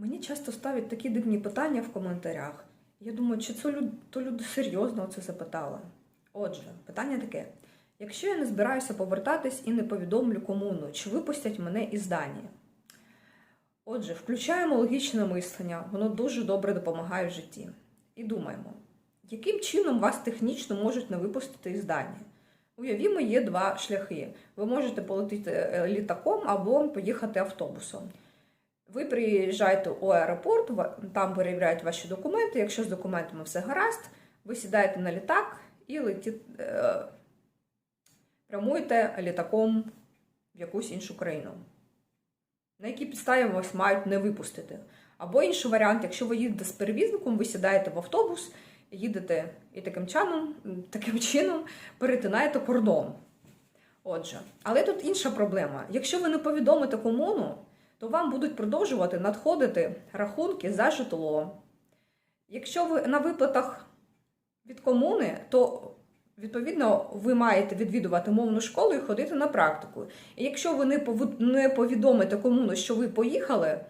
Мені часто ставлять такі дивні питання в коментарях. Я думаю, чи це люд... то люди серйозно це запитали. Отже, питання таке: якщо я не збираюся повертатись і не повідомлю комуну, чи випустять мене із Данії? Отже, включаємо логічне мислення, воно дуже добре допомагає в житті. І думаємо, яким чином вас технічно можуть не випустити із Данії? Уявімо, є два шляхи. Ви можете полетіти е, літаком або поїхати автобусом. Ви приїжджаєте у аеропорт, там перевіряють ваші документи. Якщо з документами все гаразд, ви сідаєте на літак і летіт, е, прямуєте літаком в якусь іншу країну. На якій підставі вас мають не випустити. Або інший варіант, якщо ви їдете з перевізником, ви сідаєте в автобус, їдете і таким чином, таким чином перетинаєте кордон. Отже, але тут інша проблема. Якщо ви не повідомите комуну, то вам будуть продовжувати надходити рахунки за житло. Якщо ви на виплатах від комуни, то відповідно ви маєте відвідувати мовну школу і ходити на практику. І якщо ви не повідомите комуну, що ви поїхали,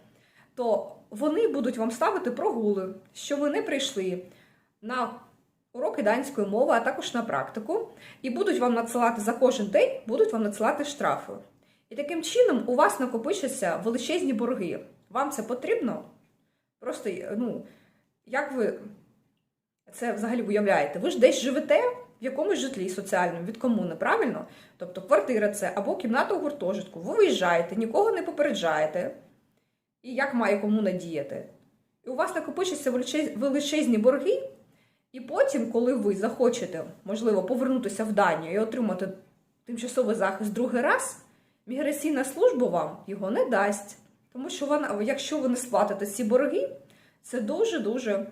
то вони будуть вам ставити прогули, що ви не прийшли на уроки данської мови, а також на практику, і будуть вам надсилати за кожен день, будуть вам надсилати штрафи. І таким чином у вас накопичаться величезні борги. Вам це потрібно? Просто, ну, як ви це взагалі уявляєте? Ви ж десь живете в якомусь житлі соціальному від комуни, правильно? Тобто квартира це або кімната у гуртожитку. Ви виїжджаєте, нікого не попереджаєте. І як має комуна діяти? І у вас накопичаться величезні борги, і потім, коли ви захочете, можливо, повернутися в Данію і отримати тимчасовий захист другий раз, міграційна служба вам його не дасть. Тому що вона, якщо ви не сплатите ці борги, це дуже-дуже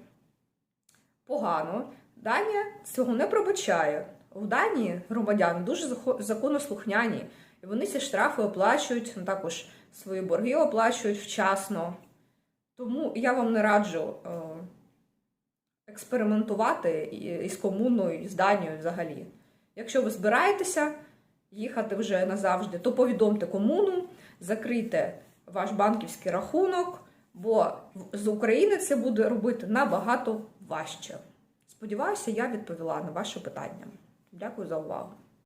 погано. Данія цього не пробачає. В Данії громадяни дуже законослухняні, і вони ці штрафи оплачують, ну, також свої борги оплачують вчасно. Тому я вам не раджу е, експериментувати із комуною, з Данією взагалі. Якщо ви збираєтеся їхати вже назавжди, то повідомте комуну, закрийте ваш банківський рахунок, бо з України це буде робити набагато важче. Сподіваюся, я відповіла на ваше питання. Дякую за увагу.